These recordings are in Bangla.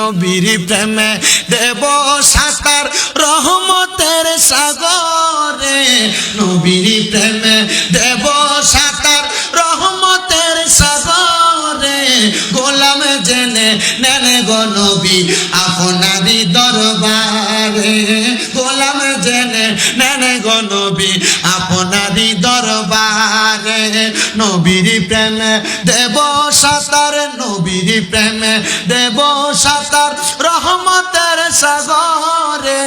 নবীর প্রেমে দেব সাতার রহমতের সাগরে। নবীর প্রেমে দেব সাতার রহমতের সাগরে। গোলাম জেনে নেনে গো নবী আপনারি দরবারে। গোলাম জেনে নেনে গো নবী আপনারি দরবারে। নবীর প্রেমে দেব নবীর প্রেমে দেব সাতার, রহমতের সাগরে।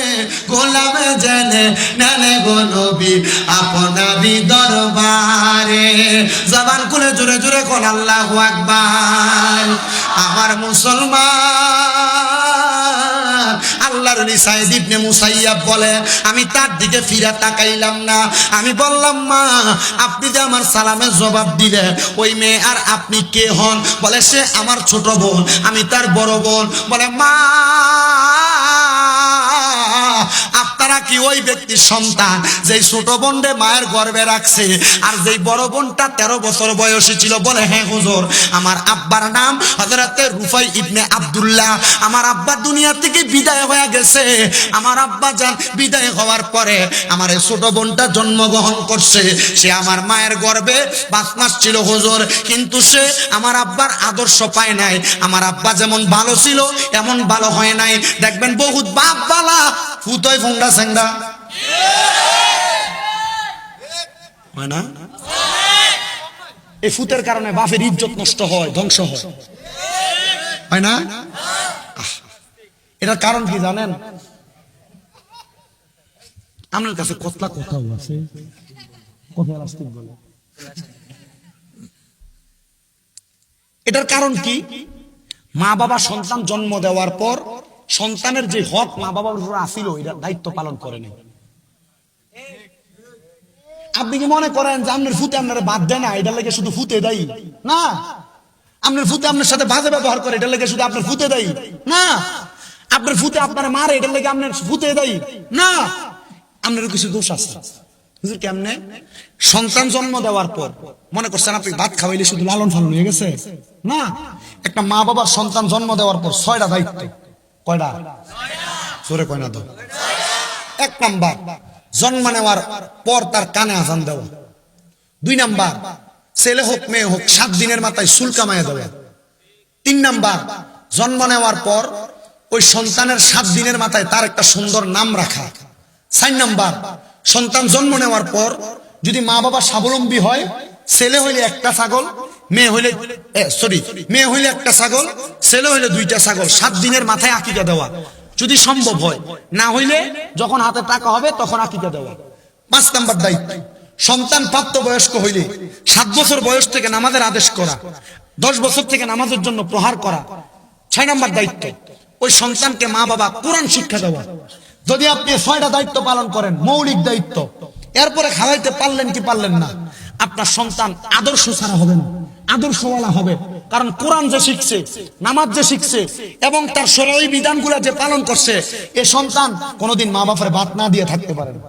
গোলাম জেনে নেনে গোলবি আপনারি দরবারে। জবান খুলে জোরে জোরে কোন আল্লাহ আকবার। আমার মুসলমান আল্লাহর নিসাইদ ইবনে মুসাইয়াব বলে, আমি তার দিকে ফিরে তাকাইলাম না। আমি বললাম, মা, আপনি যে আমার সালামের জবাব দিলেন ওই মেয়ে আর আপনি কে হন? বলে, সে আমার ছোট বোন, আমি তার বড় বোন। বলে, মা কি ওই ব্যক্তির সন্তান? যেই ছোট বোনরে মায়ের গর্ভে রাখছে, আর যেই বড় বোনটা তেরো বছর বয়সী ছিল বলে হ্যাঁ হুজুর, আমার আব্বার নাম হজরতে রুফাই ইবনে আব্দুল্লাহ। আমার আব্বা দুনিয়া থেকে বিদায় হয়ে গেছে। আমার আব্বা যান বিদায় হওয়ার পরে আমার এই ছোট বোনটা জন্মগ্রহণ করছে। সে আমার মায়ের গর্বে পাঁচ মাস ছিল হুজুর, কিন্তু সে আমার আব্বার আদর্শ পায় নাই। আমার আব্বা যেমন ভালো ছিল এমন ভালো হয় নাই। দেখবেন বহুত বাপ বালা ফুতয় ফুন্ডা স্যাংডা হয় না? এই ফুতের কারণে বাপের ইজ্জত নষ্ট হয় ধ্বংস হয়। হয় না? এটার কারণ কি জানেন? আপনার কাছে কতলা কথাও আছে? কথা রাস্তিক বলে এটার কারণ কি? মা বাবা সন্তান জন্ম দেওয়ার পর সন্তানের যে হক মা বাবার উপর আসিল এটার দায়িত্ব পালন করেনি আপনি কি মনে করেন যে আপনার ফুতে আপনার বাদ দেয় না? এটার লেগে শুধু ফুতে দেয়? না। আপনার ফুতে আপনার সাথে বাজে ব্যবহার করে, এটার লেগে শুধু আপনার ফুতে দেয়? না। আপনার ফুতে আপনার মারে, এটার লেগে আপনার ফুতে দেয়? না। আপনার কিছু দোষ আছে। কেমনে? সন্তান জন্ম দেওয়ার পর, মনে করছেন আপনি ভাত খাওয়াইলে শুধু লালন পালন হয়ে গেছে? না। একটা মা বাবার সন্তান জন্ম দেওয়ার পর ছয়টা দায়িত্ব। কয়টা জোরে কয় তো। এক নাম্বার, জন্ম নেওয়ার পর তার কানে আজান দেওয়া। দুই নাম্বার, ছেলে হোক, মেয়ে হোক, সাত দিনের মাথায় চুল কামাইয়া দেওয়া। তিন নাম্বার, জন্ম নেওয়ার পর ওই সন্তানের সাত দিনের মাথায় তার একটা সুন্দর নাম রাখা। চার নাম্বার, সন্তান জন্ম নেওয়ার পর যদি মা বাবা স্বাবলম্বী হয়, ছেলে হইলে একটা ছাগল মেয়ে হইলে সরি মেয়ে হইলে একটা ছাগল, ছেলে হইলে দুইটা ছাগল, সাত দিনের মাথায় আকিকা দেওয়া। যদি সম্ভব হয়, না হইলে যখন হাতে টাকা হবে, তখন আকিকা দেওয়া। পাঁচ নাম্বার দায়িত্ব, সন্তান প্রাপ্ত বয়স্ক হইলে সাত বছর বয়স থেকে নামাজের আদেশ করা, দশ বছর থেকে নামাজের জন্য প্রহার করা। ছয় নাম্বার দায়িত্ব, ওই সন্তানকে মা বাবা কোরআন শিক্ষা দেওয়া। যদি আপনি ছয়টা দায়িত্ব পালন করেন, মৌলিক দায়িত্ব, এরপরে খাওয়াইতে পারলেন কি পারলেন না, আপনার সন্তান আদর্শ ছাড়া হবে না। আদর্শওয়ালা হবে। কারণ কোরআন যে শিখছে, নামাজ যে শিখছে, এবং তার সরাই বিধানগুলা যে পালন করছে, এ সন্তান কোনোদিন মা বাপের বাদ না দিয়ে থাকতে পারে না।